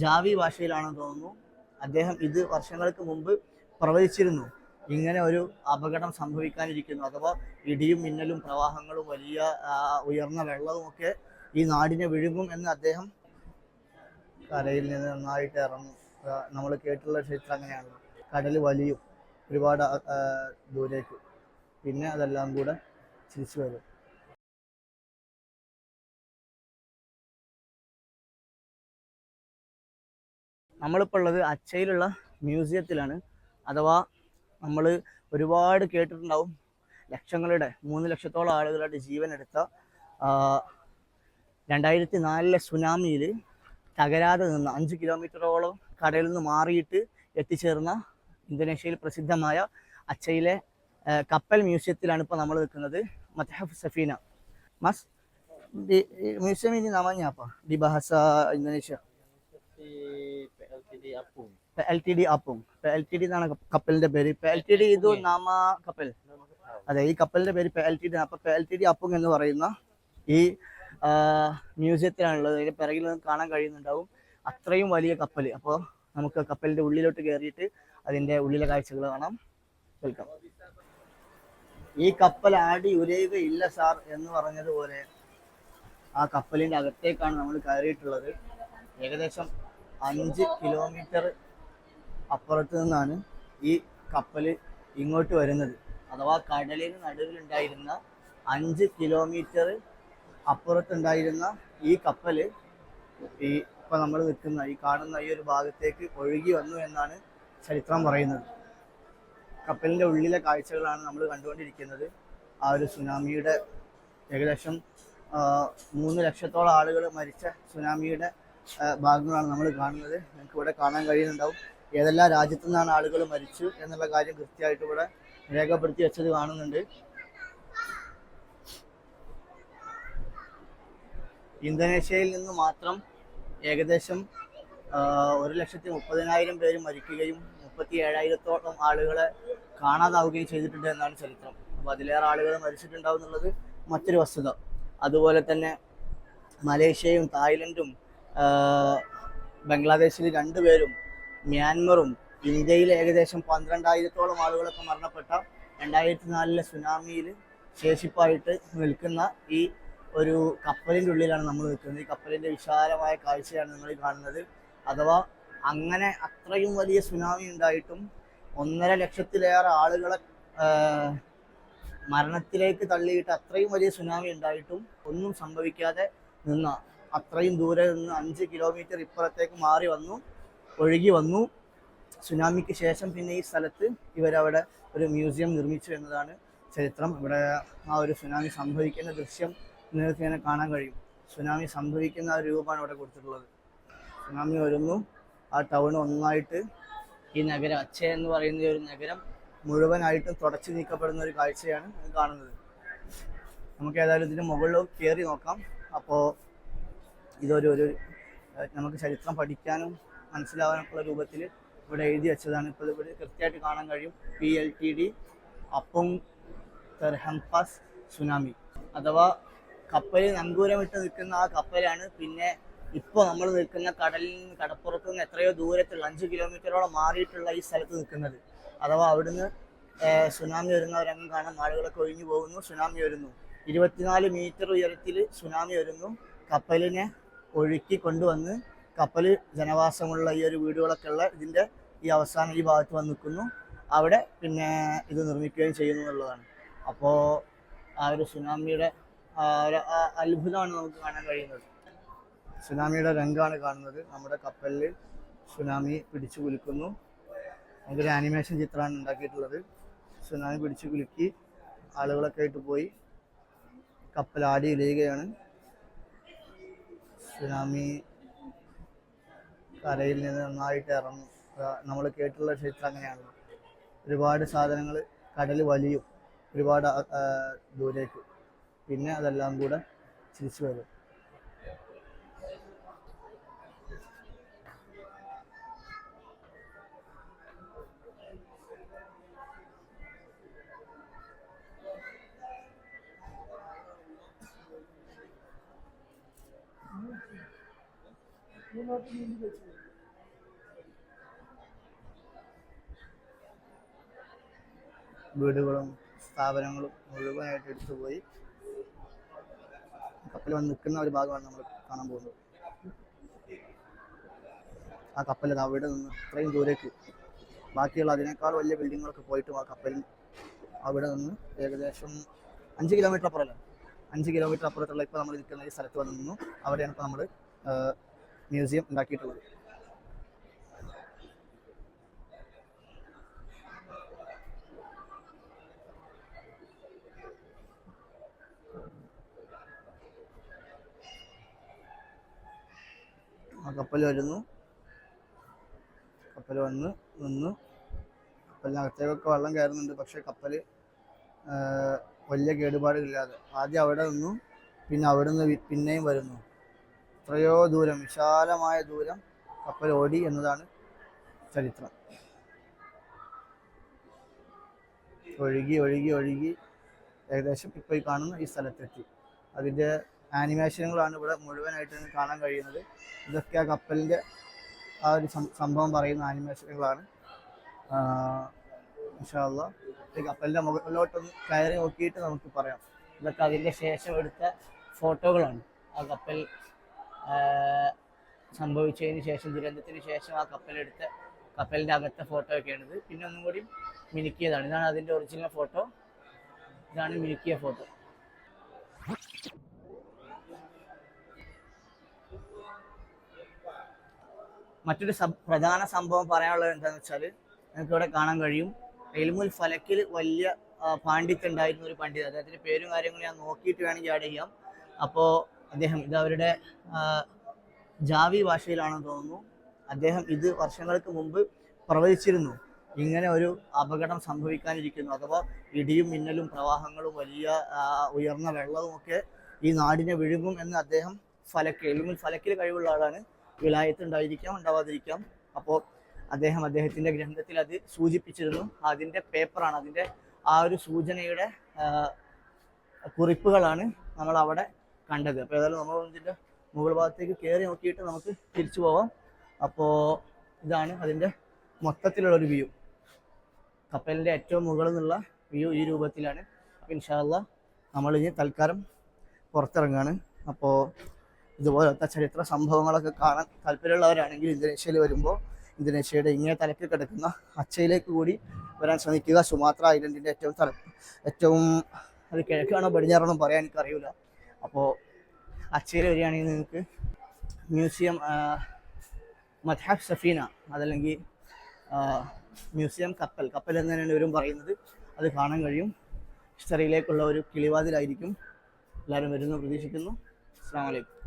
Xavi ഭാഷയിലാണെന്ന് തോന്നുന്നു. അദ്ദേഹം ഇത് വർഷങ്ങൾക്ക് മുമ്പ് പ്രവചിച്ചിരുന്നു. ഇങ്ങനെ ഒരു അപകടം സംഭവിക്കാനിരിക്കുന്നു. അഥവാ ഇടിയും മിന്നലും പ്രവാഹങ്ങളും വലിയ ഉയർന്ന വെള്ളവും ഒക്കെ ഈ നാടിനെ വിഴുങ്ങും എന്ന് അദ്ദേഹം കരയിൽ നിന്ന് നന്നായിട്ട് ഇറങ്ങും. നമ്മൾ കേട്ടുള്ള ചരിത്രം അങ്ങനെയാണല്ലോ. കടൽ വലിയും ഒരുപാട് ദൂരേക്ക്. പിന്നെ അതെല്ലാം കൂടെ തിരിച്ചു വരും. നമ്മളിപ്പോൾ ഉള്ളത് അച്ചയിലുള്ള മ്യൂസിയത്തിലാണ്. അഥവാ നമ്മൾ ഒരുപാട് കേട്ടിട്ടുണ്ടാവും. ലക്ഷങ്ങളുടെ മൂന്ന് ലക്ഷത്തോളം ആളുകളുടെ ആ, രണ്ടായിരത്തി നാലിലെ സുനാമിയിൽ തകരാതെ നിന്ന് അഞ്ച് കിലോമീറ്ററോളം കടയിൽ നിന്ന് മാറിയിട്ട് എത്തിച്ചേർന്ന ഇന്തോനേഷ്യയിൽ പ്രസിദ്ധമായ അച്ചയിലെ കപ്പൽ മ്യൂസിയത്തിലാണ് ഇപ്പോൾ നമ്മൾ നിൽക്കുന്നത്. മത്തഹഫ് സഫീന. മസ് മ്യൂസിയം ഇനി നമഞ്ഞാപ്പ ദി ബഹസ di Apung. L T D എന്നാണ് കപ്പ- കപ്പലിന്റെ പേര്. എൽ ടി ഡി ഇത് നാമ കപ്പൽ. അതെ ഈ കപ്പലിന്റെ പേര് എൽ ടി ഡി അപ്പൊ എൽ ടി ഡി ആപ്പും എന്ന് പറയുന്ന ഈ മ്യൂസിയത്തിലാണുള്ളത്. അതിന്റെ പിറകിൽ നിന്ന് കാണാൻ കഴിയുന്നുണ്ടാവും. അത്രയും വലിയ കപ്പൽ അപ്പോൾ നമുക്ക് കപ്പലിന്റെ ഉള്ളിലോട്ട് കയറിയിട്ട് അതിന്റെ ഉള്ളിലെ കാഴ്ചകൾ കാണാം. വെൽക്കം. ഈ കപ്പൽ ആടി ഉരയുകയില്ല സാർ എന്ന് പറഞ്ഞതുപോലെ ആ കപ്പലിന്റെ അകത്തേക്കാണ് നമ്മൾ കയറിയിട്ടുള്ളത്. ഏകദേശം അഞ്ച് കിലോമീറ്റർ അപ്പുറത്ത് നിന്നാണ് ഈ കപ്പൽ ഇങ്ങോട്ട് വരുന്നത്. അഥവാ കടലിന് നടുവിലുണ്ടായിരുന്ന അഞ്ച് കിലോമീറ്റർ അപ്പുറത്തുണ്ടായിരുന്ന ഈ കപ്പൽ ഈ ഇപ്പം നമ്മൾ നിൽക്കുന്ന ഈ കാണുന്ന ഈ ഒരു ഭാഗത്തേക്ക് ഒഴുകി വന്നു എന്നാണ് ചരിത്രം പറയുന്നത്. കപ്പലിന്റെ ഉള്ളിലെ കാഴ്ചകളാണ് നമ്മൾ കണ്ടുകൊണ്ടിരിക്കുന്നത്. ആ ഒരു സുനാമിയുടെ ഏകദേശം മൂന്ന് ലക്ഷത്തോളം ആളുകൾ മരിച്ച സുനാമിയുടെ ഭാഗങ്ങളാണ് നമ്മൾ കാണുന്നത്. നിങ്ങൾക്ക് ഇവിടെ കാണാൻ കഴിയുന്നുണ്ടാവും. ഏതെല്ലാം രാജ്യത്തു നിന്നാണ് ആളുകൾ മരിച്ചു എന്നുള്ള കാര്യം കൃത്യമായിട്ട് ഇവിടെ രേഖപ്പെടുത്തി വെച്ചത് കാണുന്നുണ്ട്. ഇന്തോനേഷ്യയിൽ നിന്ന് മാത്രം ഏകദേശം ഒരു ലക്ഷത്തി മുപ്പതിനായിരം പേര് മരിക്കുകയും മുപ്പത്തി ഏഴായിരത്തോളം ആളുകളെ കാണാതാവുകയും ചെയ്തിട്ടുണ്ട് എന്നാണ് ചരിത്രം. അപ്പോൾ അതിലേറെ ആളുകൾ മരിച്ചിട്ടുണ്ടാവും എന്നുള്ളത് മറ്റൊരു വസ്തുത. അതുപോലെ തന്നെ മലേഷ്യയും തായ്ലൻഡും ബംഗ്ലാദേശിൽ രണ്ടുപേരും മ്യാൻമറും ഇന്ത്യയിൽ ഏകദേശം പന്ത്രണ്ടായിരത്തോളം ആളുകളൊക്കെ മരണപ്പെട്ട രണ്ടായിരത്തി നാലിലെ സുനാമിയിൽ ശേഷിപ്പായിട്ട് നിൽക്കുന്ന ഈ ഒരു കപ്പലിന്റെ ഉള്ളിലാണ് നമ്മൾ നിൽക്കുന്നത്. ഈ കപ്പലിന്റെ വിശാലമായ കാഴ്ചയാണ് നിങ്ങൾ കാണുന്നത്. അഥവാ അങ്ങനെ അത്രയും വലിയ സുനാമി ഉണ്ടായിട്ടും ഒന്നര ലക്ഷത്തിലേറെ ആളുകളെ മരണത്തിലേക്ക് തള്ളിയിട്ട് അത്രയും വലിയ സുനാമി ഉണ്ടായിട്ടും ഒന്നും സംഭവിക്കാതെ നിന്ന അത്രയും ദൂരെ നിന്ന് അഞ്ച് കിലോമീറ്റർ ഇപ്പുറത്തേക്ക് മാറി വന്നു. ഒഴുകി വന്നു. സുനാമിക്ക് ശേഷം പിന്നെ ഈ സ്ഥലത്ത് ഇവരവിടെ ഒരു മ്യൂസിയം നിർമ്മിച്ചു എന്നതാണ് ചരിത്രം. ഇവിടെ ആ ഒരു സുനാമി സംഭവിക്കുന്ന ദൃശ്യം നിങ്ങൾക്ക് ഇങ്ങനെ കാണാൻ കഴിയും. സുനാമി സംഭവിക്കുന്ന ആ രൂപമാണ് ഇവിടെ കൊടുത്തിട്ടുള്ളത്. സുനാമി വരുന്നു. ആ ടൗൺ ഒന്നായിട്ട് ഈ നഗരം അച്ഛ എന്ന് പറയുന്ന ഒരു നഗരം മുഴുവനായിട്ടും തുടച്ചു നീക്കപ്പെടുന്ന ഒരു കാഴ്ചയാണ് കാണുന്നത്. നമുക്ക് ഏതായാലും ഇതിന് മുകളിലേക്ക് കയറി നോക്കാം. അപ്പോൾ ഇതൊരു ഒരു നമുക്ക് ചരിത്രം പഠിക്കാനും മനസ്സിലാവാനൊക്കെയുള്ള രൂപത്തിൽ ഇവിടെ എഴുതി വെച്ചതാണ്. ഇപ്പോൾ ഇവിടെ കൃത്യമായിട്ട് കാണാൻ കഴിയും. പി എൽ ടി ഡി അപ്പോങ് തെർഹംപാസ് സുനാമി. അഥവാ കപ്പൽ നങ്കൂരമിട്ട് നിൽക്കുന്ന ആ കപ്പലാണ്. പിന്നെ ഇപ്പോൾ നമ്മൾ നിൽക്കുന്ന കടലിൽ നിന്ന് കടപ്പുറത്ത് നിന്ന് എത്രയോ ദൂരത്തുള്ള അഞ്ച് കിലോമീറ്ററോളം മാറിയിട്ടുള്ള ഈ സ്ഥലത്ത് നിൽക്കുന്നത്. അഥവാ അവിടുന്ന് സുനാമി വരുന്ന ഒരു രംഗം കാണാൻ ആളുകളൊക്കെ ഒഴിഞ്ഞു പോകുന്നു സുനാമി വരുന്നു. ഇരുപത്തിനാല് മീറ്റർ ഉയരത്തിൽ സുനാമി വരുന്നു. കപ്പലിനെ ഒഴുക്കി കൊണ്ടുവന്ന് കപ്പൽ ജനവാസമുള്ള ഈ ഒരു വീടുകളൊക്കെ ഉള്ള ഇതിന്റെ ഈ അവസാനം ഈ ഭാഗത്ത് വന്ന് നിൽക്കുന്നു. അവിടെ പിന്നെ ഇത് നിർമ്മിക്കുകയും ചെയ്യുന്നു എന്നുള്ളതാണ്. അപ്പോൾ ആ ഒരു സുനാമിയുടെ അത്ഭുതമാണ് നമുക്ക് കാണാൻ കഴിയുന്നത്. സുനാമിയുടെ രംഗമാണ് കാണുന്നത്. നമ്മുടെ കപ്പലിൽ സുനാമി പിടിച്ചു കുലുക്കുന്നു. ഭയങ്കര ആനിമേഷൻ ചിത്രമാണ് ഉണ്ടാക്കിയിട്ടുള്ളത്. സുനാമി പിടിച്ചു കുലുക്കി ആളുകളൊക്കെ ആയിട്ട് പോയി കപ്പൽ ആടി ഇലയുകയാണ്. സുനാമി കരയിൽ നിന്ന് നന്നായിട്ട് ഇറങ്ങും. നമ്മൾ കേട്ടുള്ള ചരിത്രം അങ്ങനെയാണ് ഒരുപാട് സാധനങ്ങൾ കടൽ വലിയും ഒരുപാട് ദൂരേക്ക്. പിന്നെ അതെല്ലാം കൂടെ തിരിച്ചു വരും. വീടുകളും സ്ഥാപനങ്ങളും മുഴുവനായിട്ട് എടുത്തുപോയി കപ്പൽ വന്ന് നിൽക്കുന്ന ഒരു ഭാഗമാണ് നമ്മൾ കാണാൻ പോകുന്നത്. ആ കപ്പൽ അവിടെ നിന്ന് ഇത്രയും ദൂരേക്ക് ബാക്കിയുള്ള അതിനേക്കാൾ വലിയ ബിൽഡിങ്ങുകളൊക്കെ പോയിട്ടും ആ കപ്പൽ അവിടെ നിന്ന് ഏകദേശം അഞ്ച് കിലോമീറ്റർ അപ്പുറമല്ല അഞ്ച് കിലോമീറ്റർ അപ്പുറത്തുള്ള ഇപ്പോൾ നമ്മൾ നിൽക്കുന്ന ഈ സ്ഥലത്ത് വന്ന് നിന്നു. അവിടെയാണ് ഇപ്പോൾ നമ്മൾ മ്യൂസിയം ഉണ്ടാക്കിയിട്ടുള്ളത്. ആ കപ്പൽ വരുന്നു. കപ്പൽ വന്ന് നിന്നു. കപ്പലിനകത്തേക്കൊക്കെ വെള്ളം കയറുന്നുണ്ട്. പക്ഷെ കപ്പൽ വലിയ കേടുപാടുകളില്ലാതെ. ആദ്യം അവിടെ നിന്നു പിന്നെ അവിടെ നിന്ന് പിന്നെയും വരുന്നു. എത്രയോ ദൂരം വിശാലമായ ദൂരം കപ്പൽ ഓടി എന്നതാണ് ചരിത്രം. ഒഴുകി ഒഴുകി ഒഴുകി ഏകദേശം ഇപ്പോൾ ഈ കാണുന്ന ഈ സ്ഥലത്തെത്തി. അതിന്റെ ആനിമേഷനുകളാണ് ഇവിടെ മുഴുവനായിട്ട് കാണാൻ കഴിയുന്നത്. ഇതൊക്കെ ആ കപ്പലിന്റെ ആ ഒരു സംഭവം പറയുന്ന ആനിമേഷനുകളാണ്. ഇൻഷാല്ല ഈ കപ്പലിന്റെ മുകളിലോട്ടൊന്ന് കയറി നോക്കിയിട്ട് നമുക്ക് പറയാം. ഇതൊക്കെ അതിന്റെ ശേഷം എടുത്ത ഫോട്ടോകളാണ് ആ കപ്പൽ സംഭവിച്ചതിന് ശേഷം ദുരന്തത്തിന് ശേഷം ആ കപ്പലെടുത്ത കപ്പലിന്റെ അകത്തെ ഫോട്ടോ ഒക്കെയാണിത്. പിന്നെ ഒന്നും കൂടി മിനുക്കിയതാണ്. ഇതാണ് അതിന്റെ ഒറിജിനൽ ഫോട്ടോ ഇതാണ് മിനുക്കിയ ഫോട്ടോ മറ്റൊരു പ്രധാന സംഭവം പറയാനുള്ളത് എന്താണെന്ന് വെച്ചാൽ നിങ്ങൾക്ക് ഇവിടെ കാണാൻ കഴിയും. എൽമുൽ ഫലക്കിൽ വലിയ പാണ്ഡിത്യം ഉണ്ടായിരുന്ന ഒരു പണ്ഡിതൻ. അദ്ദേഹത്തിന്റെ പേരും കാര്യങ്ങളും ഞാൻ നോക്കിയിട്ട് വേണമെങ്കിൽ ആഡ് ചെയ്യാം. അപ്പോൾ അദ്ദേഹം ഇത് അവരുടെ ജാവി ഭാഷയിലാണെന്ന് തോന്നുന്നു. അദ്ദേഹം ഇത് വർഷങ്ങൾക്ക് മുമ്പ് പ്രവചിച്ചിരുന്നു. ഇങ്ങനെ ഒരു അപകടം സംഭവിക്കാനിരിക്കുന്നു. അഥവാ ഇടിയും മിന്നലും പ്രവാഹങ്ങളും വലിയ ഉയർന്ന വെള്ളവും ഒക്കെ ഈ നാടിനെ വിഴുങ്ങും എന്ന് അദ്ദേഹം ഫലക്ക് അല്ലെങ്കിൽ ഫലക്കിൽ കഴിവുള്ള ആളാണ്. വിലായത്ത് ഉണ്ടായിരിക്കാം ഉണ്ടാവാതിരിക്കാം. അപ്പോൾ അദ്ദേഹം അദ്ദേഹത്തിന്റെ ഗ്രന്ഥത്തിൽ അത് സൂചിപ്പിച്ചിരുന്നു. അതിന്റെ പേപ്പറാണ്. അതിന്റെ ആ ഒരു സൂചനയുടെ കുറിപ്പുകളാണ് നമ്മൾ അവിടെ കണ്ടത്. അപ്പോൾ ഏതായാലും നമ്മൾ ഇതിന്റെ മുകൾ ഭാഗത്തേക്ക് കയറി നോക്കിയിട്ട് നമുക്ക് തിരിച്ചു പോവാം. അപ്പോൾ ഇതാണ് അതിന്റെ മൊത്തത്തിലുള്ളൊരു വ്യൂ. കപ്പലിന്റെ ഏറ്റവും മുകളിൽ നിന്നുള്ള വ്യൂ ഈ രൂപത്തിലാണ്. അപ്പോൾ ഇൻഷാല്ല നമ്മൾ ഇനി തൽക്കാലം പുറത്തിറങ്ങാണ്. അപ്പോൾ ഇതുപോലത്തെ ചരിത്ര സംഭവങ്ങളൊക്കെ കാണാൻ താല്പര്യമുള്ളവരാണെങ്കിൽ ഇന്തോനേഷ്യയിൽ വരുമ്പോൾ ഇന്തോനേഷ്യയുടെ ഇങ്ങനെ തലക്കിൽ കിടക്കുന്ന അച്ചയിലേക്ക് കൂടി വരാൻ ശ്രമിക്കുക. സുമാത്ര ഐലൻഡിന്റെ ഏറ്റവും തല ഏറ്റവും അത് കിഴക്കാണോ പടിഞ്ഞാറാണോ പറയാൻ എനിക്കറിയില്ല അപ്പോൾ അച്ചയിൽ വരികയാണെങ്കിൽ നിങ്ങൾക്ക് മ്യൂസിയം മദ്ഹബ് സഫീന അതല്ലെങ്കിൽ മ്യൂസിയം കപ്പൽ. കപ്പൽ എന്ന് തന്നെയാണ് ഇവരും പറയുന്നത്. അത് കാണാൻ കഴിയും. ഹിസ്റ്ററിയിലേക്കുള്ള ഒരു കിളിവാതിലായിരിക്കും എല്ലാവരും വരുന്നു പ്രതീക്ഷിക്കുന്നു. അസ്സാം വലൈക്കും